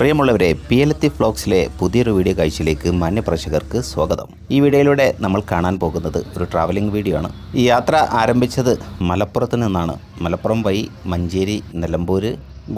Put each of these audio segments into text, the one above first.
പ്രിയമുള്ളവരെ P L എത്തി ഫ്ലോക്സിലെ പുതിയൊരു വീഡിയോ കാഴ്ചയിലേക്ക് മാന്യപ്രേക്ഷകർക്ക് സ്വാഗതം. ഈ വീഡിയോയിലൂടെ നമ്മൾ കാണാൻ പോകുന്നത് ഒരു ട്രാവലിംഗ് വീഡിയോ ആണ്. ഈ യാത്ര ആരംഭിച്ചത് മലപ്പുറത്ത് നിന്നാണ്. മലപ്പുറം വൈ മഞ്ചേരി നിലമ്പൂർ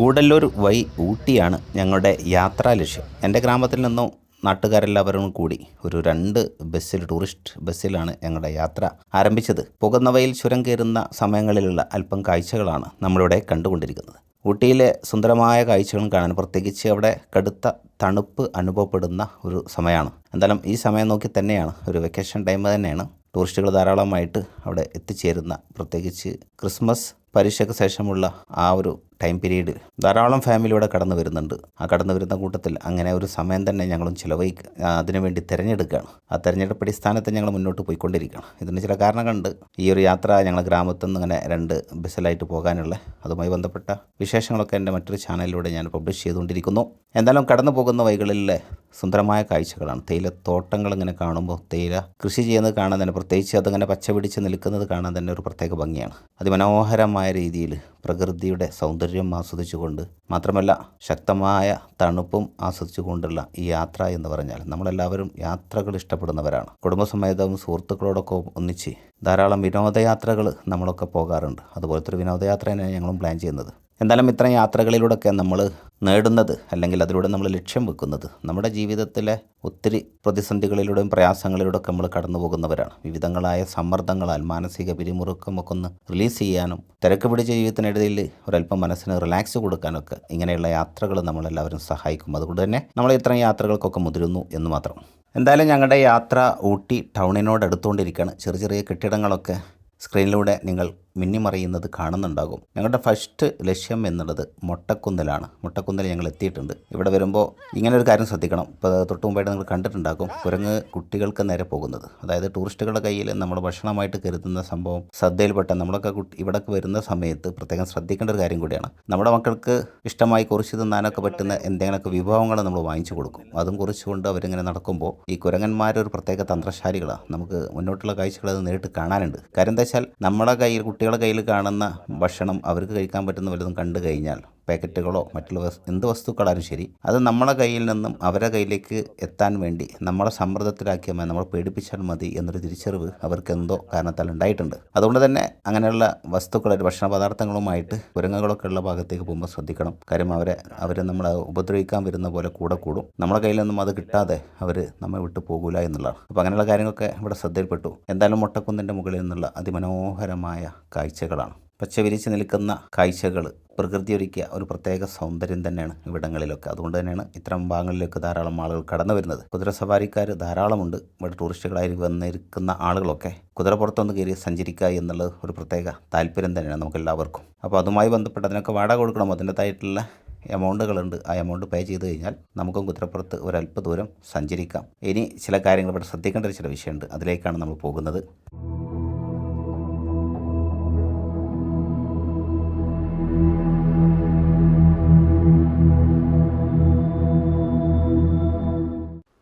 ഗൂഡല്ലൂർ വൈ ഊട്ടിയാണ് ഞങ്ങളുടെ യാത്രാ ലക്ഷ്യം. എന്റെ ഗ്രാമത്തിൽ നിന്നും നാട്ടുകാരെല്ലാവരും കൂടി ഒരു രണ്ട് ബസ്സിൽ ടൂറിസ്റ്റ് ബസ്സിലാണ് ഞങ്ങളുടെ യാത്ര ആരംഭിച്ചത്. പോകുന്നവയിൽ ചുരം കയറുന്ന സമയങ്ങളിലുള്ള അല്പം കാഴ്ചകളാണ് നമ്മളിവിടെ കണ്ടുകൊണ്ടിരിക്കുന്നത്. ഊട്ടിയിലെ സുന്ദരമായ കാഴ്ചകളും കാണാൻ പ്രത്യേകിച്ച് അവിടെ കടുത്ത തണുപ്പ് അനുഭവപ്പെടുന്ന ഒരു സമയമാണ്. എന്തായാലും ഈ സമയം നോക്കി തന്നെയാണ്. ഒരു വെക്കേഷൻ ടൈം തന്നെയാണ്. ടൂറിസ്റ്റുകൾ ധാരാളമായിട്ട് അവിടെ എത്തിച്ചേരുന്ന പ്രത്യേകിച്ച് ക്രിസ്മസ് പരീക്ഷയ്ക്ക് ശേഷമുള്ള ആ ഒരു ടൈം പീരീഡ് ധാരാളം ഫാമിലി ഇവിടെ കടന്നു വരുന്നുണ്ട്. ആ കടന്നു വരുന്ന കൂട്ടത്തിൽ അങ്ങനെ ഒരു സമയം തന്നെ ഞങ്ങളും ചിലവഴി അതിനുവേണ്ടി തിരഞ്ഞെടുക്കുകയാണ് ആ തിരഞ്ഞെടുപ്പ് അടിസ്ഥാനത്തിൽ ഞങ്ങൾ മുന്നോട്ട് പോയിക്കൊണ്ടിരിക്കുകയാണ്. ഇതിന് ചില കാരണങ്ങളുണ്ട് ഈ ഒരു യാത്ര ഞങ്ങൾ ഗ്രാമത്തിൽ നിന്ന് ഇങ്ങനെ രണ്ട് ബസ്സിലായിട്ട് പോകാനുള്ള അതുമായി ബന്ധപ്പെട്ട വിശേഷങ്ങളൊക്കെ എന്റെ മറ്റൊരു ചാനലിലൂടെ ഞാൻ പബ്ലിഷ് ചെയ്തുകൊണ്ടിരിക്കുന്നു. എന്തായാലും കടന്നു പോകുന്ന വഴികളിലെ സുന്ദരമായ കാഴ്ചകളാണ്. തേയിലത്തോട്ടങ്ങൾ ഇങ്ങനെ കാണുമ്പോൾ തേയില കൃഷി ചെയ്യുന്നത് കാണാൻ തന്നെ പ്രത്യേകിച്ച് അതിങ്ങനെ പച്ച പിടിച്ച് നിൽക്കുന്നത് കാണാൻ തന്നെ ഒരു പ്രത്യേക ഭംഗിയാണ്. അതിമനോഹരമായ രീതിയിൽ പ്രകൃതിയുടെ സൗന്ദര്യം ആസ്വദിച്ചുകൊണ്ട് മാത്രമല്ല ശക്തമായ തണുപ്പും ആസ്വദിച്ചുകൊണ്ടുള്ള ഈ യാത്ര എന്ന് പറഞ്ഞാൽ നമ്മളെല്ലാവരും യാത്രകൾ ഇഷ്ടപ്പെടുന്നവരാണ്. കുടുംബസമേതവും സുഹൃത്തുക്കളോടൊക്കെ ഒന്നിച്ച് ധാരാളം വിനോദയാത്രകൾ നമ്മളൊക്കെ പോകാറുണ്ട്. അതുപോലത്തെ ഒരു വിനോദയാത്ര തന്നെയാണ് ഞങ്ങളും പ്ലാൻ ചെയ്യുന്നത്. എന്തായാലും ഇത്തരം യാത്രകളിലൂടെയൊക്കെ നമ്മൾ നേടുന്നത് അല്ലെങ്കിൽ അതിലൂടെ നമ്മൾ ലക്ഷ്യം വെക്കുന്നത് നമ്മുടെ ജീവിതത്തിലെ ഒത്തിരി പ്രതിസന്ധികളിലൂടെയും പ്രയാസങ്ങളിലൂടെയൊക്കെ നമ്മൾ കടന്നു പോകുന്നവരാണ് വിവിധങ്ങളായ സമ്മർദ്ദങ്ങളാൽ മാനസിക പിരിമുറുക്കം ഒക്കെ ഒന്ന് റിലീസ് ചെയ്യാനും തിരക്ക് പിടിച്ച ജീവിതത്തിനിടയിൽ ഒരല്പം മനസ്സിന് റിലാക്സ് കൊടുക്കാനൊക്കെ ഇങ്ങനെയുള്ള യാത്രകൾ നമ്മളെല്ലാവരും സഹായിക്കും. അതുകൊണ്ട് തന്നെ നമ്മൾ ഇത്തരം യാത്രകൾക്കൊക്കെ മുതിരുന്നു എന്ന് മാത്രം. എന്തായാലും ഞങ്ങളുടെ യാത്ര ഊട്ടി ടൗണിനോട് അടുത്തുകൊണ്ടിരിക്കുകയാണ്. ചെറിയ ചെറിയ കെട്ടിടങ്ങളൊക്കെ സ്ക്രീനിലൂടെ നിങ്ങൾ മിന്നിമറിയുന്നത് കാണുന്നുണ്ടാകും. ഞങ്ങളുടെ ഫസ്റ്റ് ലക്ഷ്യം എന്നുള്ളത് മുട്ടക്കുന്നലാണ്. മൊട്ടക്കുന്നിൽ ഞങ്ങൾ എത്തിയിട്ടുണ്ട്. ഇവിടെ വരുമ്പോൾ ഇങ്ങനെ ഒരു കാര്യം ശ്രദ്ധിക്കണം. ഇപ്പോൾ തൊട്ട് മുമ്പായിട്ട് നിങ്ങൾ കണ്ടിട്ടുണ്ടാകും കുരങ്ങ് കുട്ടികൾക്ക് നേരെ പോകുന്നത്. അതായത് ടൂറിസ്റ്റുകളുടെ കയ്യിൽ നമ്മൾ ഭക്ഷണമായിട്ട് കരുതുന്ന സംഭവം ശ്രദ്ധയിൽപ്പെട്ട നമ്മളൊക്കെ ഇവിടേക്ക് വരുന്ന സമയത്ത് പ്രത്യേകം ശ്രദ്ധിക്കേണ്ട ഒരു കാര്യം കൂടിയാണ്. നമ്മുടെ മക്കൾക്ക് ഇഷ്ടമായി കുറിച്ച് തിന്നാനൊക്കെ പറ്റുന്ന എന്തെങ്കിലുമൊക്കെ വിഭവങ്ങൾ നമ്മൾ വാങ്ങിച്ചു കൊടുക്കും. അതും കുറിച്ചുകൊണ്ട് അവരിങ്ങനെ നടക്കുമ്പോൾ ഈ കുരങ്ങന്മാരൊരു പ്രത്യേക തന്ത്രശാലികളാണ് നമുക്ക് മുന്നോട്ടുള്ള കാഴ്ചകൾ അത് നേരിട്ട് കാണാനുണ്ട്. കാര്യം എന്താ വെച്ചാൽ നമ്മുടെ കയ്യിൽ കുട്ടികളുടെ കയ്യിൽ കാണുന്ന ഭക്ഷണം അവർക്ക് കഴിക്കാൻ പറ്റുന്ന വല്ലതും കണ്ടു കഴിഞ്ഞാൽ പാക്കറ്റുകളോ മറ്റുള്ള എന്ത് വസ്തുക്കളാലും ശരി അത് നമ്മുടെ കയ്യിൽ നിന്നും അവരെ കയ്യിലേക്ക് എത്താൻ വേണ്ടി നമ്മളെ സമ്മർദ്ദത്തിലാക്കിയാൽ മതി നമ്മളെ പേടിപ്പിച്ചാൽ മതി എന്നൊരു തിരിച്ചറിവ് അവർക്ക് എന്തോ കാരണത്താൽ ഉണ്ടായിട്ടുണ്ട്. അതുകൊണ്ട് തന്നെ അങ്ങനെയുള്ള വസ്തുക്കൾ ഭക്ഷണ പദാർത്ഥങ്ങളുമായിട്ട് കുരങ്ങുകളൊക്കെ ഉള്ള ഭാഗത്തേക്ക് പോകുമ്പോൾ ശ്രദ്ധിക്കണം. കാര്യം അവരെ അവരെ നമ്മൾ ഉപദ്രവിക്കാൻ വരുന്ന പോലെ കൂടെ കൂടും. നമ്മുടെ കയ്യിൽ നിന്നും അത് കിട്ടാതെ അവർ നമ്മെ വിട്ടു പോകൂല എന്നുള്ളതാണ്. അപ്പോൾ അങ്ങനെയുള്ള കാര്യങ്ങളൊക്കെ ഇവിടെ ശ്രദ്ധയിൽപ്പെട്ടു. എന്തായാലും മുട്ടക്കുന്നിന്റെ മുകളിൽ നിന്നുള്ള അതിമനോഹരമായ കാഴ്ചകളാണ്. പച്ച വിരിച്ച് നിൽക്കുന്ന കാഴ്ചകൾ പ്രകൃതി ഒരുക്കിയ ഒരു പ്രത്യേക സൗന്ദര്യം തന്നെയാണ് ഇവിടങ്ങളിലൊക്കെ. അതുകൊണ്ട് തന്നെയാണ് ഇത്തരം ഭാഗങ്ങളിലൊക്കെ ധാരാളം ആളുകൾ കടന്നു വരുന്നത്. കുതിര സവാരിക്കാർ ധാരാളമുണ്ട്. ഇവിടെ ടൂറിസ്റ്റുകളായി വന്നിരിക്കുന്ന ആളുകളൊക്കെ കുതിര പുറത്തൊന്ന് കയറി സഞ്ചരിക്കുക എന്നുള്ളത് ഒരു പ്രത്യേക താല്പര്യം തന്നെയാണ് നമുക്ക് എല്ലാവർക്കും അപ്പോൾ അതുമായി ബന്ധപ്പെട്ട് അതിനൊക്കെ വാടക കൊടുക്കണം. അതിന്റെതായിട്ടുള്ള എമൗണ്ടുകളുണ്ട്. ആ എമൗണ്ട് പേ ചെയ്ത് കഴിഞ്ഞാൽ നമുക്കും കുതിരപ്പുറത്ത് ഒരല്പ ദൂരം സഞ്ചരിക്കാം. ഇനി ചില കാര്യങ്ങൾ ഇവിടെ ശ്രദ്ധിക്കേണ്ട ചില വിഷയമുണ്ട്. അതിലേക്കാണ് നമ്മൾ പോകുന്നത്.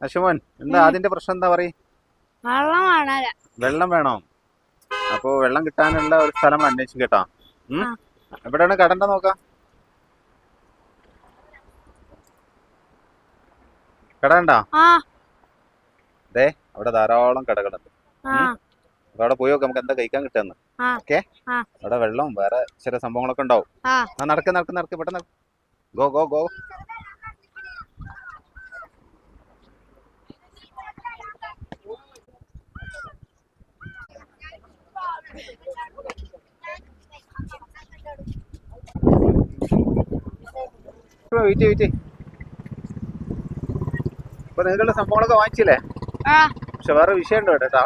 അശുമോൻ എന്താ അതിന്റെ പ്രശ്നം എന്താ പറയും? വെള്ളം വേണോ? അപ്പൊ വെള്ളം കിട്ടാനുള്ള ഒരു സ്ഥലം അന്വേഷിച്ചു കേട്ടോ. എവിടെയാണ് കടണ്ട നോക്കാം. കട അതെ അവിടെ ധാരാളം കടകളുണ്ട്. അപ്പൊ അവിടെ പോയി നോക്കാം നമുക്ക് എന്താ കഴിക്കാൻ കിട്ടുന്നത്. ഓക്കെ. അവിടെ വെള്ളം വേറെ ചില സംഭവങ്ങളൊക്കെ ഉണ്ടാവും. നടക്ക് നടക്ക് നടക്ക് പെട്ടെന്ന് go go go. Wait wait ഇപ്പൊ നിങ്ങളുടെ സംഭവങ്ങളൊക്കെ വാങ്ങിച്ചില്ലേ? പക്ഷെ വേറെ വിഷയം ഉണ്ടോ കേട്ടാ.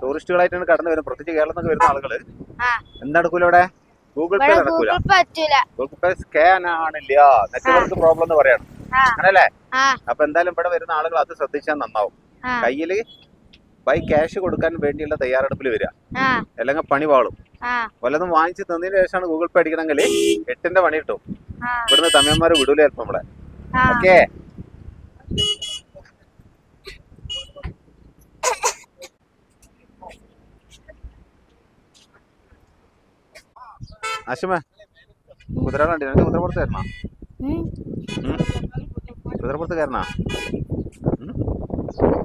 ടൂറിസ്റ്റുകളായിട്ടാണ് കടന്നു വരുന്നത്. പ്രത്യേകിച്ച് കേരളത്തിൽ നിന്ന് വരുന്ന ആളുകൾ. ആ. എന്താ നടക്കൂല ഇവിടെ? ഗൂഗിൾ പേ നടക്കൂല. ഗൂഗിൾ പേ സ്കാൻ ആണില്ല. നെറ്റ്വർക്ക് പ്രോബ്ലം എന്ന് പറയാണ് അങ്ങനല്ലേ? അപ്പൊ എന്തായാലും ഇവിടെ വരുന്ന ആളുകൾ അത് ശ്രദ്ധിച്ചാൽ നന്നാവും. കയ്യിൽ ബൈ ക്യാഷ് കൊടുക്കാൻ വേണ്ടിയുള്ള തയ്യാറെടുപ്പിൽ വരിക. അല്ലെങ്കിൽ പണി വാളും. വല്ലതും വാങ്ങിച്ച് തന്നതിന് ശേഷമാണ് ഗൂഗിൾ പേ അടിക്കണമെങ്കിൽ എട്ടിന്റെ പണി കിട്ടും. ഇവിടുന്ന് തമിഴന്മാര് വിടൂല ചിലപ്പോ നമ്മളെ. ഓക്കേ ആശുമ കുതിര കണ്ടി കുതിര പുറത്ത് തരണോ ഉം. കുതിരപ്പുറത്ത് കയറണ?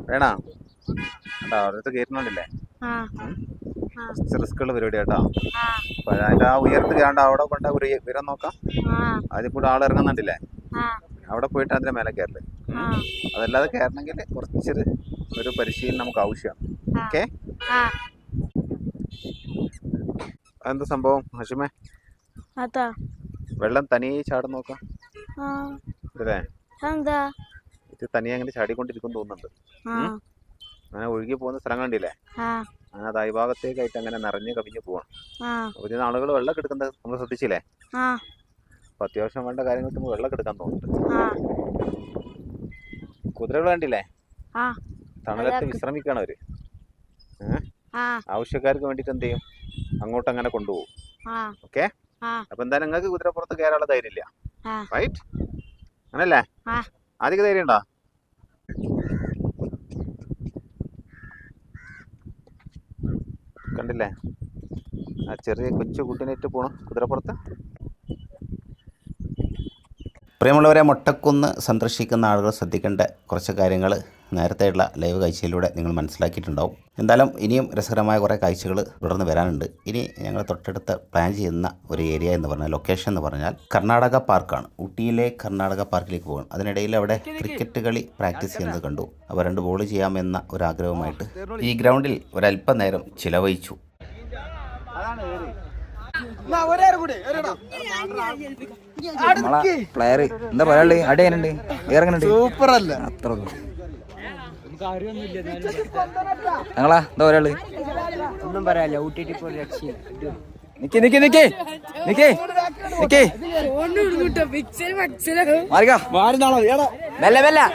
വേണോ? കേട്ടോ. ഓരോരുത്തർ കയറ്റണോണ്ടില്ലേ ആ കുറച്ച് റിസ്ക് ഉള്ള പരിപാടി കേട്ടോ. അപ്പൊ അതിന്റെ ആ ഉയരത്ത് കണ്ട അവിടെ കൊണ്ട് ഒരു ഉയരം നോക്കാം. അതിൽ കൂടെ ആൾ ഇറങ്ങുന്നുണ്ടല്ലേ? അവിടെ പോയിട്ട് അതിന്റെ മേലെ കയറൽ. ആ. അതല്ലാതെ കയറണമെങ്കിൽ കുറച്ചൊരു ഒരു പരിശീലനം നമുക്ക് ആവശ്യമാണ്. ഓക്കെ? അതെന്താ സംഭവം ഹഷിമേ? വെള്ളം തനിയെ ചാടും നോക്കാം. ഇത് തനിയെ അങ്ങനെ ചാടിക്കൊണ്ടിരിക്കും തോന്നുന്നുണ്ട്. അങ്ങനെ ഒഴുകി പോകുന്ന സ്ഥലം കണ്ടില്ലേ അങ്ങനെ അത് അടിഭാഗത്തേക്കായിട്ട് അങ്ങനെ നിറഞ്ഞു കവിഞ്ഞു പോവാണ്. ഒരു നാളുകൾ ആളുകൾ വെള്ളം എടുക്കുന്നത് നമ്മൾ ശ്രദ്ധിച്ചില്ലേ? ആ. അപ്പോൾ അത്യാവശ്യം വേണ്ട കാര്യങ്ങൾക്ക് നമുക്ക് വെള്ളം എടുക്കാൻ തോന്നുന്നുണ്ട്. കുതിരകൾ കണ്ടില്ലേ? തണലത്ത് വിശ്രമിക്കണം അവർ. ആവശ്യക്കാർക്ക് വേണ്ടിട്ട് എന്ത് ചെയ്യും? അങ്ങോട്ട് അങ്ങനെ കൊണ്ടുപോകും. ഓക്കെ? അപ്പൊ എന്തായാലും നിങ്ങൾക്ക് കുതിരപ്പുറത്ത് കയറാനുള്ള ധൈര്യം ഇല്ല. റൈറ്റ് അങ്ങനല്ലേ. ആദ്യം ധൈര്യം ഉണ്ടോ? കണ്ടില്ലേ? ആ ചെറിയ കൊച്ചു കുട്ടിനേറ്റ് പോണം. കുതിരപ്പുറത്ത് പ്രിയമുള്ളവരെ മൊട്ടക്കുന്ന് സന്ദർശിക്കുന്ന ആളുകൾ ശ്രദ്ധിക്കേണ്ട കുറച്ച് കാര്യങ്ങൾ നേരത്തെയുള്ള ലൈവ് കാഴ്ചയിലൂടെ നിങ്ങൾ മനസ്സിലാക്കിയിട്ടുണ്ടാവും. എന്തായാലും ഇനിയും രസകരമായ കുറേ കാഴ്ചകൾ തുടർന്ന് വരാനുണ്ട്. ഇനി ഞങ്ങൾ തൊട്ടടുത്ത് പ്ലാൻ ചെയ്യുന്ന ഒരു ഏരിയ എന്ന് പറഞ്ഞാൽ ലൊക്കേഷൻ എന്ന് പറഞ്ഞാൽ കർണാടക പാർക്കാണ് ഊട്ടിയിലെ കർണാടക പാർക്കിലേക്ക് പോകണം. അതിനിടയിൽ അവിടെ ക്രിക്കറ്റ് കളി പ്രാക്ടീസ് ചെയ്യുന്നത് കണ്ടു. അവർ രണ്ട് ബോൾ ചെയ്യാമെന്ന ഒരു ആഗ്രഹവുമായിട്ട് ഈ ഗ്രൗണ്ടിൽ ഒരല്പനേരം ചിലവഴിച്ചു. പ്ലെയർ എന്താ പറയാ അടി എങ്ങനെയുണ്ട്? ഇറങ്ങുന്നുണ്ട്. സൂപ്പർ അല്ല അത്ര ഞങ്ങളാ എന്താ ഒരാൾ ഒന്നും പറയാല്ല ഊട്ടിട്ട് ഇപ്പോൾ രക്ഷയില്ല. നിക്കി നിക്കി നിക്കി. നിക്കി. നിക്കി. മാറിക്ക. മെല്ലെ മെല്ലെ.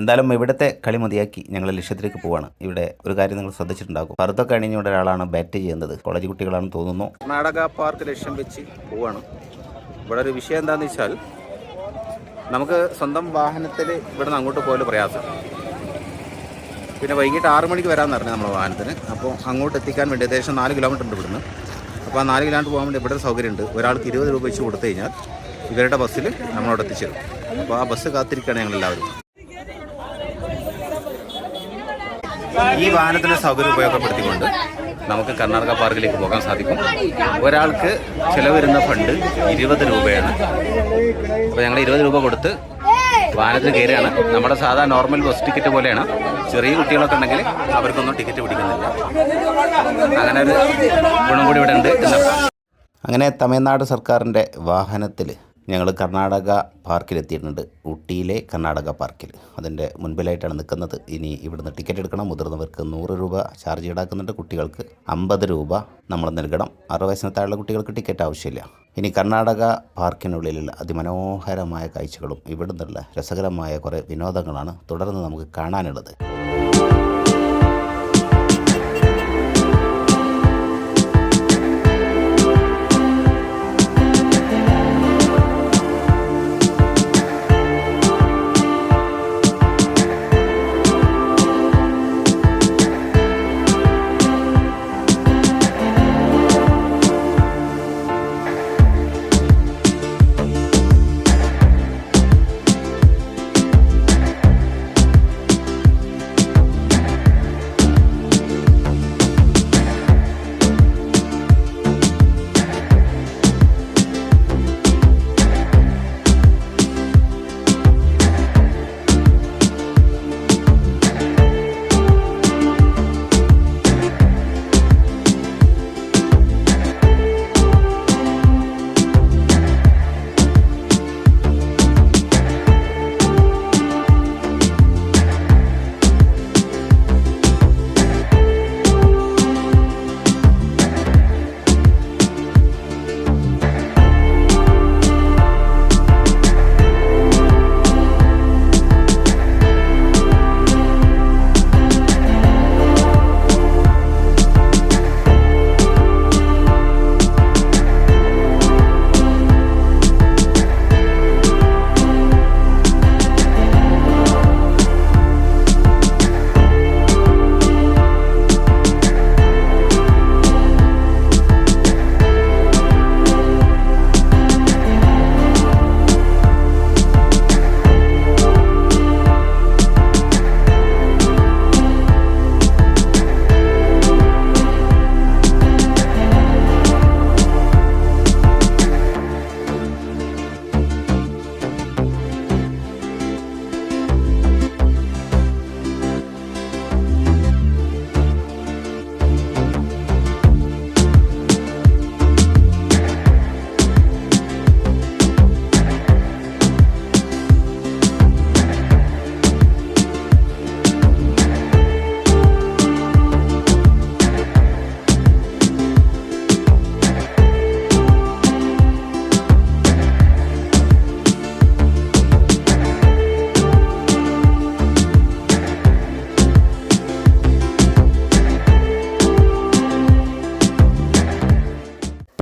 എന്തായാലും ഇവിടത്തെ കളി മതിയാക്കി ഞങ്ങൾ ലക്ഷ്യത്തിലേക്ക് പോവാണ്. ഇവിടെ ഒരു കാര്യം നിങ്ങൾ ശ്രദ്ധിച്ചിട്ടുണ്ടാകും. പറുത്തൊക്കെ അണിഞ്ഞ ഒരാളാണ് ബാറ്റ് ചെയ്യുന്നത്. കോളേജ് കുട്ടികളാണെന്ന് തോന്നുന്നു. നാടക പാർക്ക് ലക്ഷ്യം വെച്ച് പോവാണ്. ഇവിടെ ഒരു വിഷയം എന്താണെന്ന് വെച്ചാൽ നമുക്ക് സ്വന്തം വാഹനത്തിൽ ഇവിടുന്ന് അങ്ങോട്ട് പോകൽ പ്രയാസം. പിന്നെ വൈകിട്ട് ആറ് മണിക്ക് വരാമെന്ന് പറഞ്ഞു നമ്മുടെ വാഹനത്തിന്. അപ്പോൾ അങ്ങോട്ട് എത്തിക്കാൻ വേണ്ടി ഏകദേശം നാല് കിലോമീറ്റർ ഉണ്ട് ഇവിടുന്ന്. അപ്പോൾ ആ നാല് കിലോമീറ്റർ പോകാൻ വേണ്ടി ഇവിടെ സൗകര്യമുണ്ട് ഒരാൾക്ക് ഇരുപത് രൂപ വെച്ച് കൊടുത്തു കഴിഞ്ഞാൽ ഇവരുടെ ബസ്സിൽ നമ്മളോട് എത്തിച്ചേരും. അപ്പോൾ ആ ബസ് കാത്തിരിക്കുകയാണ് ഞങ്ങളെല്ലാവരും. ഈ വാഹനത്തിന്റെ സൗകര്യം ഉപയോഗപ്പെടുത്തിക്കൊണ്ട് നമുക്ക് കർണാടക പാർക്കിലേക്ക് പോകാൻ സാധിക്കും. ഒരാൾക്ക് ചിലവരുന്ന ഫണ്ട് ഇരുപത് രൂപയാണ്. അപ്പോൾ ഞങ്ങൾ ഇരുപത് രൂപ കൊടുത്ത് വാഹനത്തിൽ കയറുകയാണ്. നമ്മുടെ സാധാ നോർമൽ ബസ് ടിക്കറ്റ് പോലെയാണ്. ചെറിയ കുട്ടികളൊക്കെ ഉണ്ടെങ്കിൽ അവർക്കൊന്നും ടിക്കറ്റ് പിടിക്കുന്നില്ല. അങ്ങനെ ഒരു ഗുണം കൂടി ഇവിടെ ഉണ്ട് അങ്ങനെ തമിഴ്നാട് സർക്കാരിന്റെ വാഹനത്തിൽ ഞങ്ങൾ കർണാടക പാർക്കിലെത്തിയിട്ടുണ്ട്. ഊട്ടിയിലെ കർണാടക പാർക്കിൽ. അതിന്റെ മുൻപിലായിട്ടാണ് നിൽക്കുന്നത്. ഇനി ഇവിടുന്ന് ടിക്കറ്റ് എടുക്കണം. മുതിർന്നവർക്ക് നൂറ് രൂപ ചാർജ് ഈടാക്കുന്നുണ്ട്. കുട്ടികൾക്ക് അമ്പത് രൂപ നമ്മൾ നൽകണം. അറുപത് വയസ്സിന് താഴെയുള്ള കുട്ടികൾക്ക് ടിക്കറ്റ് ആവശ്യമില്ല. ഇനി കർണാടക പാർക്കിനുള്ളിലുള്ള അതിമനോഹരമായ കാഴ്ചകളും ഇവിടുന്നുള്ള രസകരമായ കുറേ വിനോദങ്ങളാണ് തുടർന്ന് നമുക്ക് കാണാനുള്ളത്.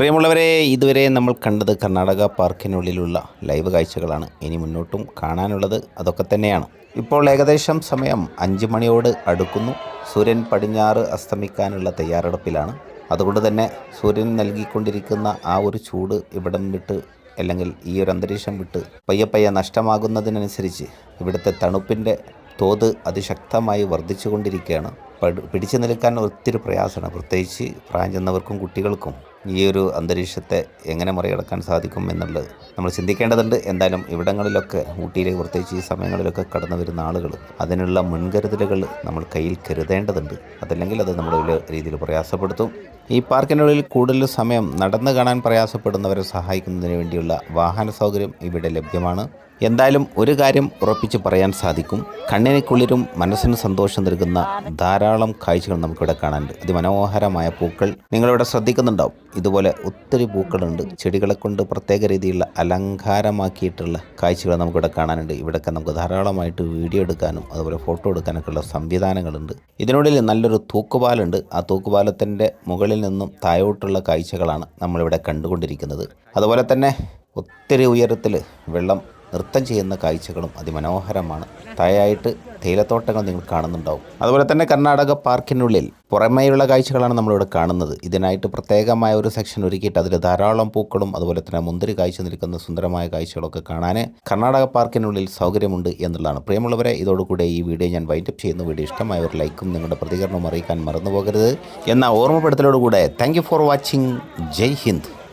പ്രിയമുള്ളവരെ ഇതുവരെ നമ്മൾ കണ്ടത് കർണാടക പാർക്കിനുള്ളിലുള്ള ലൈവ് കാഴ്ചകളാണ്. ഇനി മുന്നോട്ടും കാണാനുള്ളത് അതൊക്കെ തന്നെയാണ്. ഇപ്പോൾ ഏകദേശം സമയം അഞ്ച് മണിയോട് അടുക്കുന്നു. സൂര്യൻ പടിഞ്ഞാറ് അസ്തമിക്കാനുള്ള തയ്യാറെടുപ്പിലാണ്. അതുകൊണ്ട് തന്നെ സൂര്യൻ നൽകിക്കൊണ്ടിരിക്കുന്ന ആ ഒരു ചൂട് ഇവിടം വിട്ട് അല്ലെങ്കിൽ ഈ ഒരു അന്തരീക്ഷം വിട്ട് പയ്യെ പയ്യെ നഷ്ടമാകുന്നതിനനുസരിച്ച് ഇവിടുത്തെ തണുപ്പിന്റെ തോത് അതിശക്തമായി വർദ്ധിച്ചുകൊണ്ടിരിക്കുകയാണ്. പിടിച്ചു നിൽക്കാൻ ഒത്തിരി പ്രയാസമാണ്. പ്രത്യേകിച്ച് പ്രായം ചെന്നവർക്കും കുട്ടികൾക്കും. ഈ ഒരു അന്തരീക്ഷത്തെ എങ്ങനെ മറികടക്കാൻ സാധിക്കും എന്നുള്ളത് നമ്മൾ ചിന്തിക്കേണ്ടതുണ്ട്. എന്തായാലും ഇവിടങ്ങളിലൊക്കെ ഊട്ടിയിലെ പ്രത്യേകിച്ച് ഈ സമയങ്ങളിലൊക്കെ കടന്നു വരുന്ന ആളുകൾ അതിനുള്ള മുൻകരുതലുകൾ നമ്മൾ കയ്യിൽ കരുതേണ്ടതുണ്ട്. അതല്ലെങ്കിൽ അത് നമ്മുടെ ഒരു രീതിയിൽ പ്രയാസപ്പെടുത്തും. ഈ പാർക്കിനുള്ളിൽ കൂടുതൽ സമയം നടന്നു കാണാൻ പ്രയാസപ്പെടുന്നവരെ സഹായിക്കുന്നതിന് വേണ്ടിയുള്ള വാഹന സൗകര്യം ഇവിടെ ലഭ്യമാണ്. എന്തായാലും ഒരു കാര്യം ഉറപ്പിച്ച് പറയാൻ സാധിക്കും. കണ്ണിന് കുളിരും മനസ്സിന് സന്തോഷം നൽകുന്ന ധാരാളം കാഴ്ചകൾ നമുക്കിവിടെ കാണാനുണ്ട്. അതിമനോഹരമായ പൂക്കൾ നിങ്ങളിവിടെ ശ്രദ്ധിക്കുന്നുണ്ടാവും. ഇതുപോലെ ഒത്തിരി പൂക്കളുണ്ട്. ചെടികളെ കൊണ്ട് പ്രത്യേക രീതിയിലുള്ള അലങ്കാരമാക്കിയിട്ടുള്ള കാഴ്ചകൾ നമുക്കിവിടെ കാണാനുണ്ട്. ഇവിടെയൊക്കെ നമുക്ക് ധാരാളമായിട്ട് വീഡിയോ എടുക്കാനും അതുപോലെ ഫോട്ടോ എടുക്കാനൊക്കെ ഉള്ള സംവിധാനങ്ങളുണ്ട്. ഇതിനുള്ളിൽ നല്ലൊരു തൂക്കുപാലുണ്ട്. ആ തൂക്കുപാലത്തിന്റെ മുകളിൽ നിന്നും താഴോട്ടുള്ള കാഴ്ചകളാണ് നമ്മളിവിടെ കണ്ടുകൊണ്ടിരിക്കുന്നത്. അതുപോലെ തന്നെ ഒത്തിരി ഉയരത്തിൽ വെള്ളം നൃത്തം ചെയ്യുന്ന കാഴ്ചകളും അതിമനോഹരമാണ്. താഴെയായിട്ട് തേയിലത്തോട്ടങ്ങൾ നിങ്ങൾ കാണുന്നുണ്ടാവും. അതുപോലെ തന്നെ കർണാടക പാർക്കിനുള്ളിൽ പുറമേയുള്ള കാഴ്ചകളാണ് നമ്മളിവിടെ കാണുന്നത്. ഇതിനായിട്ട് പ്രത്യേകമായ ഒരു സെക്ഷൻ ഒരുക്കിയിട്ട് അതിൽ ധാരാളം പൂക്കളും അതുപോലെ തന്നെ മുന്തിരി കാഴ്ച നിൽക്കുന്ന സുന്ദരമായ കാഴ്ചകളൊക്കെ കാണാൻ കർണാടക പാർക്കിനുള്ളിൽ സൗകര്യമുണ്ട് എന്നുള്ളതാണ്. പ്രിയമുള്ളവരെ ഇതോടുകൂടെ ഈ വീഡിയോ ഞാൻ വൈൻഡപ്പ് ചെയ്യുന്നു. വീഡിയോ ഇഷ്ടമായ ഒരു ലൈക്കും നിങ്ങളുടെ പ്രതികരണവും അറിയിക്കാൻ മറന്നു പോകരുത് എന്ന ഓർമ്മപ്പെടുത്തലോടുകൂടെ thank you for watching Jai Hind.